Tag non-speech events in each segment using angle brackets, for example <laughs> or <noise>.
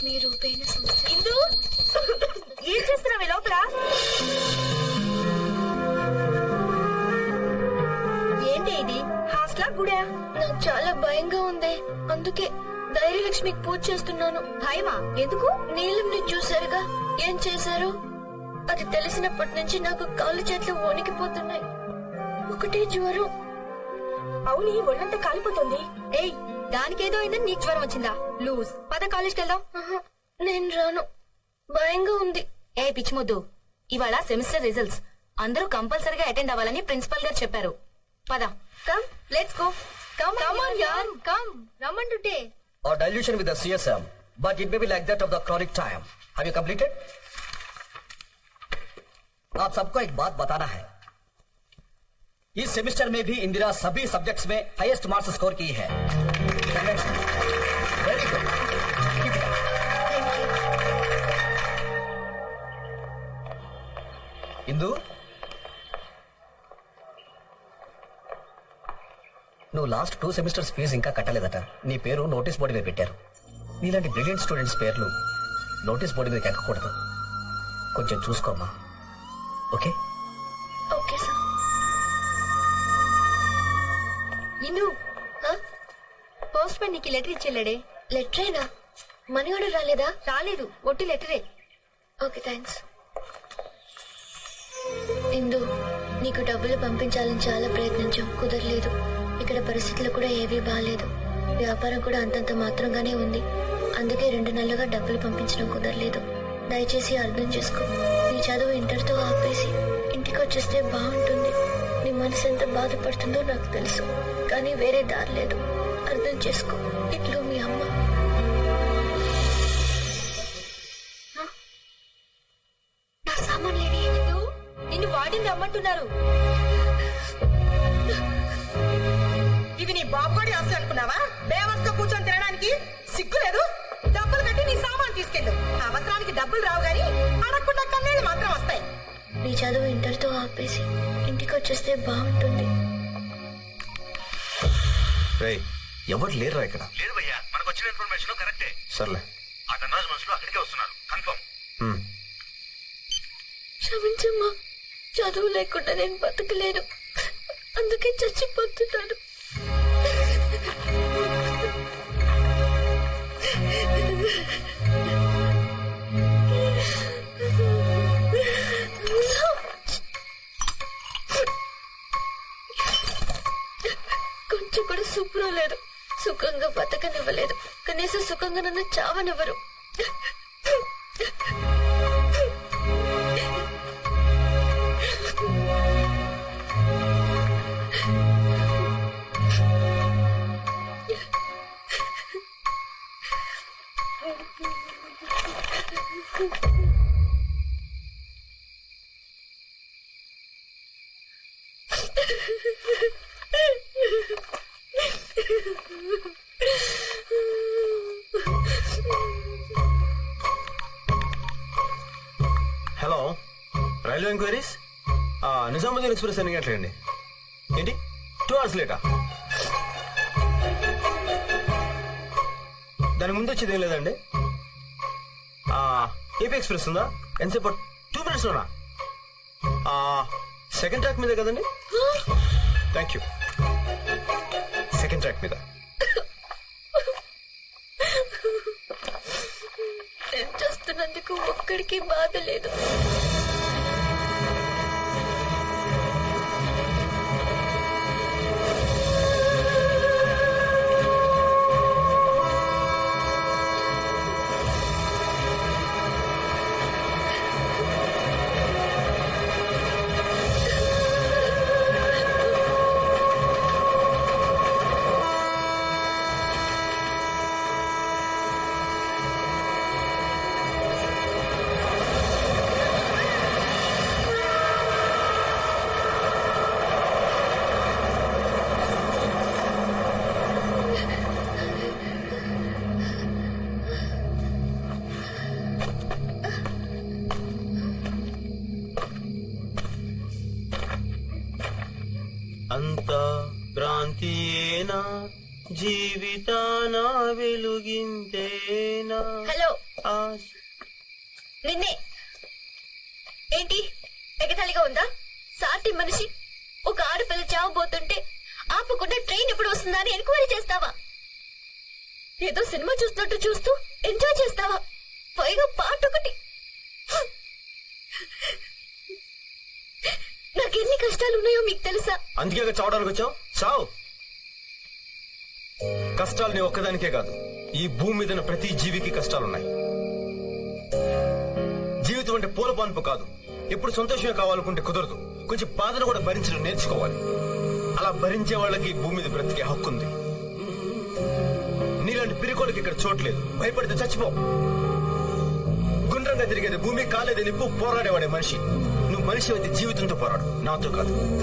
లక్ష్మీ రూపేణ ఇందు? ఏం చేస్తున్నావు లోపల? ఏంటి ఇది? హాస్టలా గుడా? నాకు చాలా భయంగా ఉంది. అందుకే ధైర్యలక్ష్మికి పూజ చేస్తున్నాను. భయమా? ఎందుకు? నీలంని చూసారుగా ఏం చేశారు? అది తెలిసినప్పటి నుంచి నాకు కాళ్ళు చేతులు వణికిపోతున్నాయి. ఒకటే జ్వరం. అవుని ఒళ్ళంతా కాలిపోతుంది. ఏయ్ దానికేదో అయిందని నీకు జ్వరం వచ్చిందా లూజ్ పద కాలేజ్కి వెళ్దాం నేను రాను భయంగా ఉంది ఏ పిచ్చిమొద్దు ఇవాళ సెమిస్టర్ రిజల్ట్స్ అందరూ కంపల్సరీగా అటెండ్ అవ్వాలని ప్రిన్సిపల్ గారు చెప్పారు పద come let's go come come on యార్ కమ్ రమ్మంటుంటే or dilution with the CSM, but it may be like that of the chronic time. Have you completed? आप सबको एक बात बताना है इस सेमेस्टर में भी इंदिरा सभी सब्जेक्ट्स में हाईएस्ट मार्क्स स्कोर की है वेरी गुड ఇందు? నువ్వు లాస్ట్ టూ సెమిస్టర్స్ ఫీజు ఇంకా కట్టలేదట. నీ పేరు నోటీస్ బోర్డు మీద పెట్టారు. నీలాంటి బ్రిలియంట్ స్టూడెంట్స్ పేర్లు నోటీస్ బోర్డు మీద ఎక్కకూడదు. కొంచెం చూసుకోమ్మా. Okay okay? పోస్ట్ నీకు లెటర్ ఇచ్చేళ్ళాడే. లెటరేనా? మనీ ఆర్డర్ రాలేదా? రాలేదు. ఒట్టి లెటరే. ఓకే థ్యాంక్స్ ఇందు నీకు డబ్బులు పంపించాలని చాలా ప్రయత్నించాం. కుదరలేదు. ఇక్కడ పరిస్థితులు కూడా ఏవీ బాగాలేదు వ్యాపారం కూడా అంతంత మాత్రంగానే ఉంది. అందుకే రెండు నెలలుగా డబ్బులు పంపించడం కుదరలేదు. దయచేసి అర్థం చేసుకో. నీ చదువు ఇంటర్తో ఆపేసి ఇంటికి వచ్చేస్తే బాగుంటుంది. నీ మనసు ఎంత బాధపడుతుందో నాకు తెలుసు. కానీ వేరే దారి లేదు. అర్థం చేసుకో. ఇట్లు మీ అమ్మ. నా సామాన్లు లేని నిన్ను వాడింది రమ్మంటున్నారు. ఇది నీ బాబుగడి ఆస్తులు అనుకున్నావా? బేవర్స్గా కూర్చొని తినడానికి సిగ్గు లేదు? డబ్బులు కట్టి నీ సామాన్ తీసుకెళ్ళు. అవసరానికి డబ్బులు రావు గాని అడగకుండా కన్నీళ్ళు మాత్రం వస్తాయి. నీ చదువు ఇంటర్తో ఆపేసి ఇంటికి వచ్చేస్తే బాగుంటుంది ఎవరు లేరురా ఇక్కడ? లేదు భయ్యా మనకు వచ్చిన ఇన్ఫర్మేషన్ కరెక్టే. సర్లే. ఆ ధనరాజు మనుషులు అక్కడికే వస్తున్నారు కన్ఫర్మ్. క్షమించమ్మా చదువు లేకుండా నేను బతకలేను. అందుకే చచ్చిపోతున్నాను. సుఖంగా బతకనివ్వలేదు. కనీసం సుఖంగా నన్ను చావనివ్వరు. <laughs> రైల్వే ఎంక్వైరీస్ నిజాముద్దీన్ ఎక్స్ప్రెస్ ఎన్ని గంటలండి ఏంటి? టూ అవర్స్ లేటా దాని ముందు వచ్చేది ఏం లేదండి. ఏపీ ఎక్స్ప్రెస్ ఉందా? ఎంతసేపు టూ మినిట్స్లోనా సెకండ్ ట్రాక్ మీద కదండి? థ్యాంక్ యూ సెకండ్ ట్రాక్ మీద. చేస్తున్నందుకు ఒక్కడికి బాధ లేదు. భ్రాంతియేనా జీవితాన వెలుగింతేనా హలో. నిన్నే. ఏంటి? ఎగతాళిగా ఉందా? సాటి మనిషి. ఒక ఆడపిల్ల చావబోతుంటే ఆపకుండా ట్రైన్ ఎప్పుడు వస్తుందా అని ఎంక్వైరీ చేస్తావా? ఏదో సినిమా చూస్తున్నట్టు చూస్తూ ఎంజాయ్ చేస్తావా? పైగా పాట ఒకటి. నాకెన్ని కష్టాలు ఉన్నాయో మీకు తెలుసా? అందుకే చావడానికి వచ్చావు. చావు. కష్టాలు నీ ఒక్కదానికే కాదు ఈ భూమి మీద ప్రతి జీవికి కష్టాలున్నాయి. జీవితం అంటే పూల పాన్పు కాదు. ఎప్పుడు సంతోషమే కావాలనుకుంటే కుదరదు. కొంచెం బాధను కూడా భరించడం నేర్చుకోవాలి. అలా భరించే వాళ్ళకి భూమి మీద బ్రతికే హక్కు ఉంది. నీలాంటి పిరికోళ్ళకి ఇక్కడ చోట్లేదు భయపడితే చచ్చిపో. గుండ్రంగా తిరిగేది భూమి కాలేదని నిప్పు పోరాడేవాడే మనిషి. నువ్వు మనిషి అయితే జీవితంతో పోరాడు. నాతో కాదు.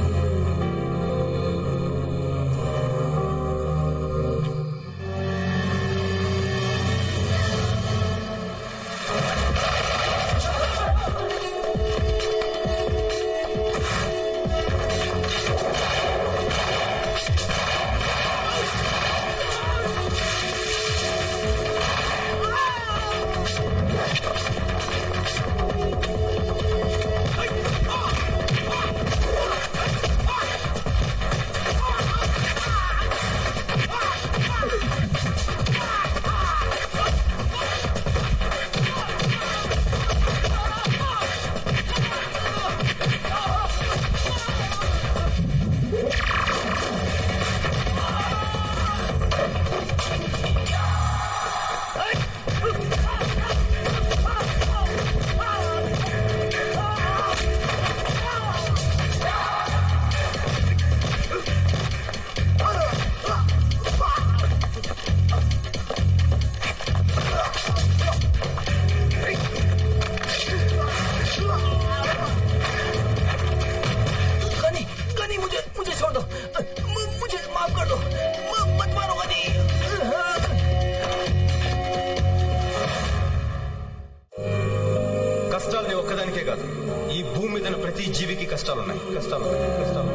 జీవికి కష్టాలున్నాయి కష్టాలున్నాయి కష్టాలు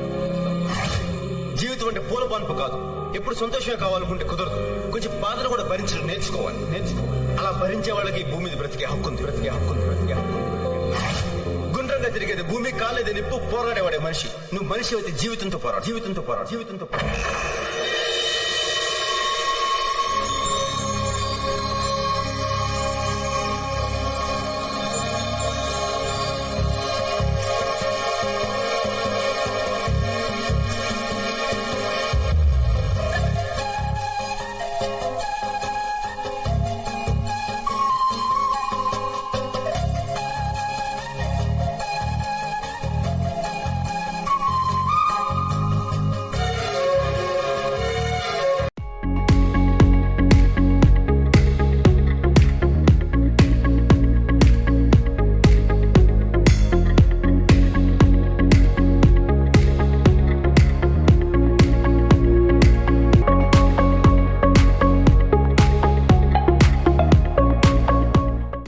జీవితం అంటే పూల పాన్పు కాదు. ఎప్పుడు సంతోషంగా కావాలనుకుంటే కుదరదు. కొంచెం బాధను కూడా భరించడం నేర్చుకోవాలి నేర్చుకోవాలి. అలా భరించే వాళ్ళకి భూమి మీద బ్రతికే హక్కు ఉంది బ్రతికే హక్కు ఉంది బ్రతికే హక్కు గుండ్రంగా తిరిగేది భూమి కాలేదని నిప్పు పోరాడేవాడే మనిషి. నువ్వు మనిషి అయితే జీవితంతో పోరాడు జీవితంతో పోరాడు జీవితంతో పోరాడు.